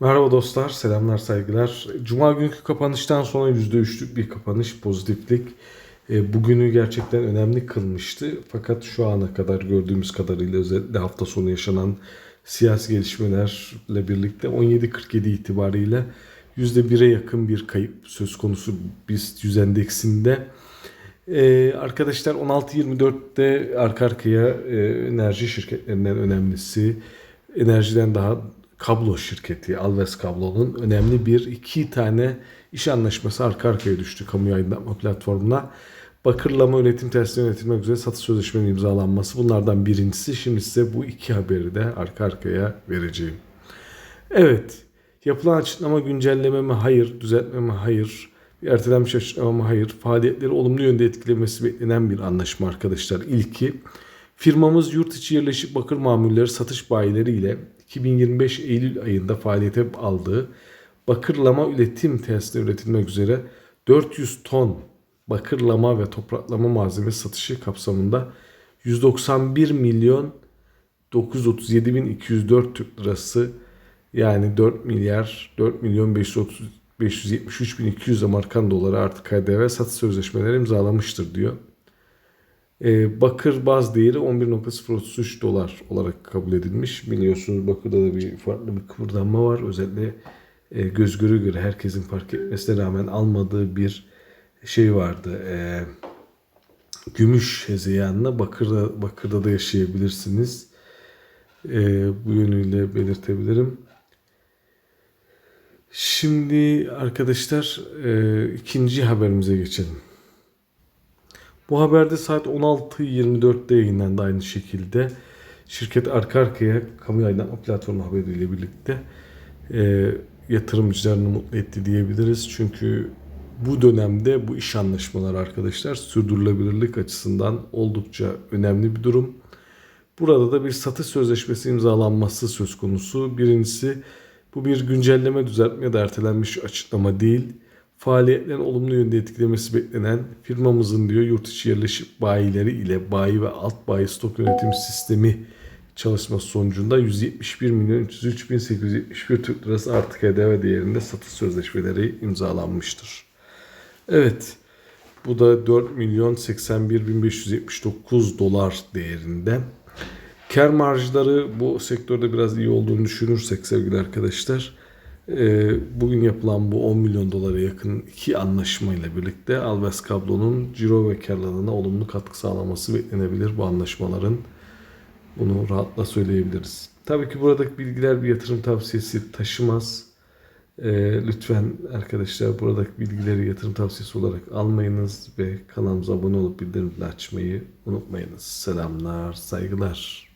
Merhaba dostlar, selamlar, saygılar. Cuma günkü kapanıştan sonra %3'lük bir kapanış, pozitiflik. E, Bugünü gerçekten önemli kılmıştı. Fakat şu ana kadar gördüğümüz kadarıyla özellikle hafta sonu yaşanan siyasi gelişmelerle birlikte 17.47 itibariyle %1'e yakın bir kayıp söz konusu BIST 100 endeksinde. Ee, arkadaşlar 16.24'te arka arkaya e, enerji şirketlerinden önemlisi enerjiden daha kablo şirketi Alves Kablo'nun önemli bir iki tane iş anlaşması arka arkaya düştü kamu aydınlatma platformuna. Bakırlama üretim tesisleri yönetilmek üzere satış sözleşmenin imzalanması bunlardan birincisi. Şimdi size bu iki haberi de arka arkaya vereceğim. Evet. Yapılan açıklama güncelleme mi? Hayır. Düzeltme mi? Hayır. Bir ertelenmiş açıklama mı? Hayır. Faaliyetleri olumlu yönde etkilemesi beklenen bir anlaşma arkadaşlar. İlki firmamız yurt içi yerleşik bakır mamulleri satış bayileri ile 2025 Eylül ayında faaliyete aldığı bakırlama üretim tesisinde üretilmek üzere 400 ton bakırlama ve topraklama malzemesi satışı kapsamında 191 milyon 937.204 Türk lirası yani 4 milyar 4 milyon 530 573.200 Amerikan doları artı KDV satış sözleşmeleri imzalamıştır diyor. Ee, bakır baz değeri 11.033 dolar olarak kabul edilmiş. Biliyorsunuz bakırda da bir farklı bir kıvırdanma var. Özellikle e, göz göre göre herkesin fark etmesine rağmen almadığı bir şey vardı. E, gümüş hezeyanına bakırda, bakırda da yaşayabilirsiniz. E, bu yönüyle belirtebilirim. Şimdi arkadaşlar ikinci haberimize geçelim. Bu haberde saat 16.24'te yayınlandı aynı şekilde. Şirket arka arkaya kamu aydınlatma platformu haberiyle birlikte e, yatırımcılarını mutlu etti diyebiliriz. Çünkü bu dönemde bu iş anlaşmaları arkadaşlar sürdürülebilirlik açısından oldukça önemli bir durum. Burada da bir satış sözleşmesi imzalanması söz konusu. Birincisi bu bir güncelleme, düzeltme ya da ertelenmiş açıklama değil. Faaliyetlerin olumlu yönde etkilemesi beklenen firmamızın diyor yurt içi yerleşik bayileri ile bayi ve alt bayi stok yönetim sistemi çalışması sonucunda 171 milyon 303 bin 871 Türk lirası artık KDV değerinde satış sözleşmeleri imzalanmıştır. Evet bu da 4 milyon 81 bin 579 dolar değerinde. Kar marjları bu sektörde biraz iyi olduğunu düşünürsek sevgili arkadaşlar e, bugün yapılan bu 10 milyon dolara yakın iki anlaşmayla birlikte Alves Kablo'nun ciro ve karlarına olumlu katkı sağlaması beklenebilir bu anlaşmaların. Bunu rahatla söyleyebiliriz. Tabii ki buradaki bilgiler bir yatırım tavsiyesi taşımaz. E, lütfen arkadaşlar buradaki bilgileri yatırım tavsiyesi olarak almayınız ve kanalımıza abone olup bildirimleri açmayı unutmayınız. Selamlar, saygılar.